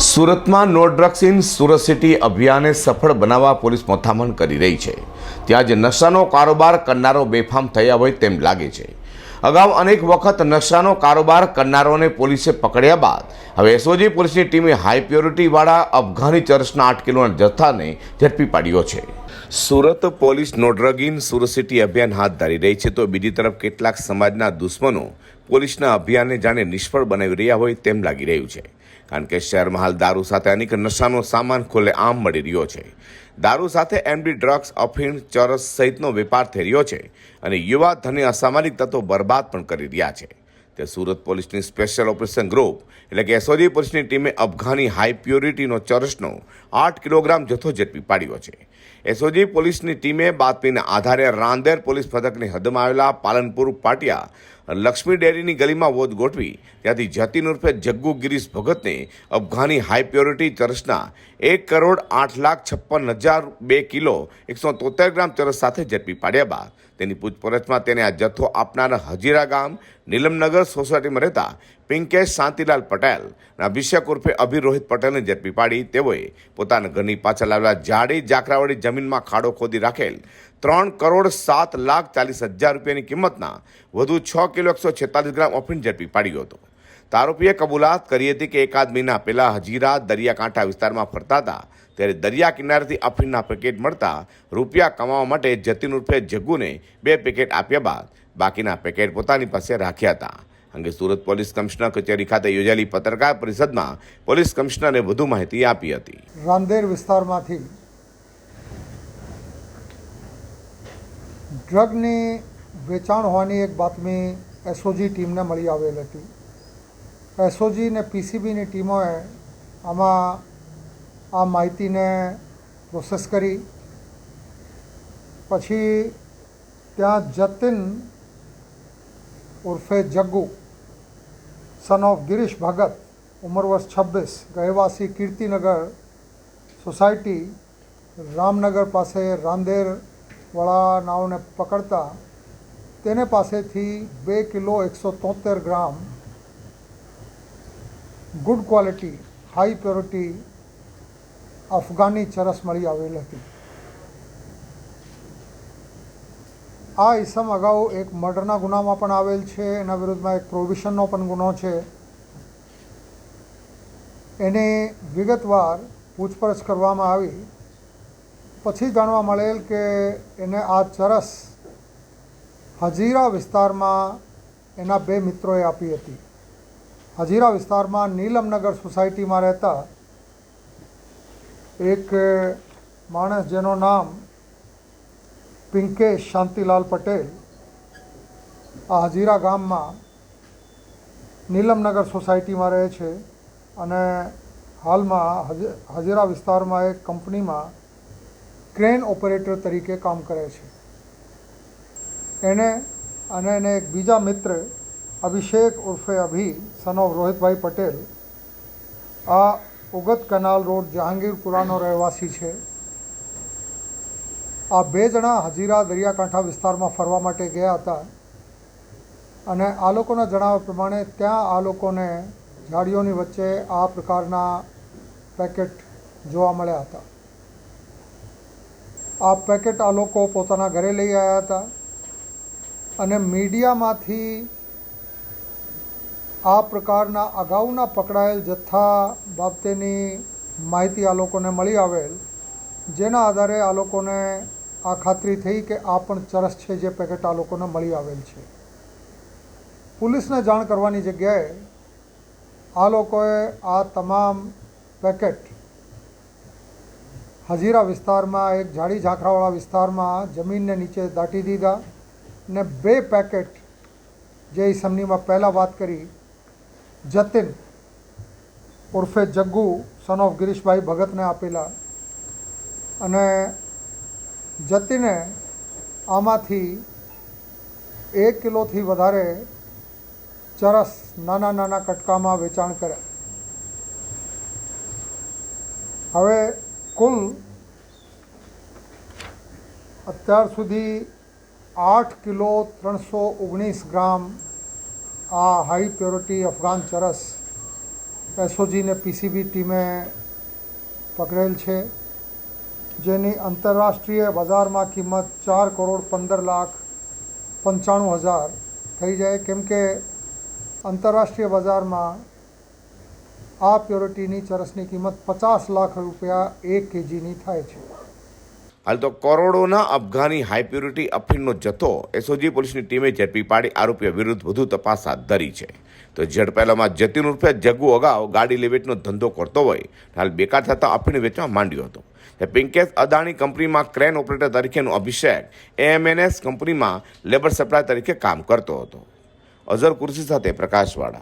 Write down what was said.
સુરતમાં no drugs in Surat city અભિયાને સફળ બનાવવા પોલીસ મથામણ કરી રહી છે. ત્યાં જ નશાનો કારોબાર કરનારો બેફામ થયા હોય તેમ લાગે છે. અગાઉ અનેક વખત નશાનો કારોબાર કરનારોને પોલીસે પકડ્યા બાદ, હવે એસઓજી પોલીસની ટીમે હાઈ પ્યોરિટીવાળા અફઘાની ચરસના આઠ કિલોના જથ્થાને ઝડપી પાડ્યો છે. Surat police no drug Surat city અભિયાન હાથ ધરી રહી છે. તો બીજી તરફ કેટલાક સમાજના દુશ્મનો પોલીસના અભિયાનને જાણે નિષ્ફળ બનાવી રહ્યા હોય તેમ લાગી રહ્યું છે. કારણ કે શહેરમાં હાલ દારૂ સાથે અનેક નશાનો સામાન ખુલ્લે આમ મળી રહ્યો છે. દારૂ સાથે એમડી ડ્રગ્સ, અફીણ, ચરસ સહિતનો વેપાર થઈ રહ્યો છે અને યુવા ધને અસામાજિક તત્વો બરબાદ પણ કરી રહ્યા છે. તે સુરત પોલીસની સ્પેશિયલ ઓપરેશન ગ્રુપ એટલે કે એસઓજી પોલીસની ટીમે અફઘાની હાઈ પ્યોરિટીનો ચરસનો આઠ કિલોગ્રામ જથ્થો ઝડપી પાડ્યો છે. એસઓજી પોલીસની ટીમે બાતમીના આધારે રાંદેર પોલીસ પથકની હદમાં આવેલા પાલનપુર પાટિયા લક્ષ્મી ડેરીની ગલીમાં વોદ ગોઠવી ત્યાંથી જતીન ઉર્ફે જગ્ગુ ગિરીશ ભગતને અફઘાની હાઈ પ્યોરિટી ચરસના એક કરોડ આઠ લાખ છપ્પન હજાર બે કિલો એકસો તોતેર ગ્રામ ચરસ સાથે ઝડપી પાડ્યા બાદ તેની પૂછપરછમાં તેને આ જથ્થો આપનાર હજીરા ગામ, નીલમનગર સોસાયટીમાં રહેતા પિંકેશ શાંતિલાલ પટેલ અને અભિષેક ઉર્ફે અભિ રોહિત પટેલને ઝડપી પાડી તેઓએ પોતાના ઘરની પાછળ આવેલા જાડી જાકરાવાળી જમીનમાં ખાડો ખોદી રાખેલ ત્રણ કરોડ સાત લાખ ચાલીસ હજાર રૂપિયાની કિંમતના વધુ છ કિલો એકસો છેતાલીસ ગ્રામ અફીણ ઝડપી પાડ્યો હતો. આરોપીએ કબૂલાત કરી હતી કે એકાદ મહિના પહેલાં હજીરા દરિયાકાંઠા વિસ્તારમાં ફરતા હતા. ત્યારે દરિયા કિનારેથી અફીણના પેકેટ મળતા રૂપિયા કમાવા માટે જતીન ઉર્ફે જગ્ગુને બે પેકેટ આપ્યા બાદ બાકીના પેકેટ પોતાની પાસે રાખ્યા હતા. અંગે સુરત પોલીસ કમિશનર કચેરી ખાતે યોજાયેલી પત્રકાર પરિષદમાં પોલીસ કમિશનરે વધુ માહિતી આપી હતી. રાંદેર વિસ્તારમાંથી ડ્રગની વેચાણ હોવાની એક બાતમી એસઓજી ટીમને મળી આવેલ હતી. એસઓજી ને પીસીબીની ટીમોએ આમાં આ માહિતીને પ્રોસેસ કરી. પછી ત્યાં જતિન ઉર્ફે જગ્ગુ સન ઓફ ગિરીશ ભગત ઉંમર વર્ષ છવ્વીસ રહેવાસી કીર્તિનગર સોસાયટી રામનગર પાસે રાંદેર વાળા નાવને પકડતા તેને પાસેથી બે કિલો એકસો તોતેર gram good quality high purity અફઘાની ચરસ મળી આવેલ હતી આ ઈસમ અગાઉ એક મર્ડરના ગુનામાં પણ આવેલ છે, એના વિરુદ્ધમાં એક પ્રોવિશનનો પણ ગુનો છે. એને વિગતવાર પૂછપરછ કરવામાં આવી. પછી જાણવા મળેલ કે એને આ ચરસ હજીરા વિસ્તારમાં એના બે મિત્રોએ આપી હતી. હજીરા વિસ્તારમાં નીલમનગર સોસાયટીમાં રહેતા એક માણસ જેનું નામ પિંકેશ શાંતિલાલ પટેલ આ હજીરા ગામમાં નીલમનગર સોસાયટીમાં રહે છે અને હાલમાં હજ- હજીરા વિસ્તારમાં એક કંપનીમાં ક્રેન ઓપરેટર તરીકે કામ કરે છે. એને અને એને એક બીજા મિત્ર અભિષેક ઉર્ફે અભી સન ઓફ રોહિતભાઈ પટેલ, આ ઉગત કનાલ રોડ, જહાંગીરપુરાનો રહેવાસી છે. આ બે જણા હજીરા દરિયાકાંઠા વિસ્તારમાં ફરવા માટે ગયા હતા. અને આ લોકોના જણાવ્યા પ્રમાણે ત્યાં આ લોકોને ઝાડીઓની વચ્ચે આ પ્રકારના પેકેટ જોવા મળ્યા હતા. આ પેકેટ આ લોકો પોતાના ઘરે લઈ આવ્યા હતા અને મીડિયામાંથી આ પ્રકારના અગાઉના પકડાયેલ જથ્થા બાબતેની માહિતી આ લોકોને મળી આવેલ, જેના આધારે આ લોકોને આ ખાતરી થઈ કે આ પણ ચરસ છે જે પેકેટ આ લોકોને મળી આવેલ છે. પોલીસને જાણ કરવાની જગ્યાએ આ લોકોએ આ તમામ પેકેટ હજીરા વિસ્તારમાં, એક ઝાડી ઝાંખરાવાળા વિસ્તારમાં જમીનને નીચે દાટી દીધા ને બે પેકેટ જે ઈસમનીમાં પહેલાં વાત કરી, જતિન ઉર્ફે જગ્ગુ સન ઓફ ગિરીશભાઈ ભગતને આપેલા અને જતીને આમાંથી એક કિલોથી વધારે ચરસ નાના નાના કટકામાં વેચાણ કર્યા હવે કુલ અત્યાર સુધી આઠ કિલો ત્રણસો ઓગણીસ ગ્રામ આ હાઈ પ્યોરિટી અફઘાન ચરસ એસઓજીને પીસીબી ટીમે પકડેલ છે. જેની આંતરરાષ્ટ્રીય બજારમાં કિંમત ચાર કરોડ પંદર લાખ પંચાણું હજાર થઈ જાય. કેમ કે આંતરરાષ્ટ્રીય બજારમાં આ પ્યોરિટીની ચરસની કિંમત પચાસ લાખ રૂપિયા એક કેજીની થાય છે. હાલ તો કરોડોના અફઘાની હાઈ પ્યોરિટી અફીણનો જથ્થો એસઓજી પોલીસની ટીમે ઝડપી પાડી. આરોપીઓ વિરુદ્ધ વધુ તપાસ હાથ ધરી છે. તો ઝડપાયેલામાં જતીન ઉર્ફે જગુ અગાઉ ગાડી લેવેટનો ધંધો કરતો હોય. હાલ બેકાર થતા અફીણ વેચવા માંડ્યો હતો. પિંકેશ અદાણી કંપનીમાં ક્રેન ઓપરેટર તરીકેનો અભિષેક એએમએનએસ કંપનીમાં લેબર સપ્લાય તરીકે કામ કરતો હતો. અઝર કુર્સી સાથે પ્રકાશવાળા.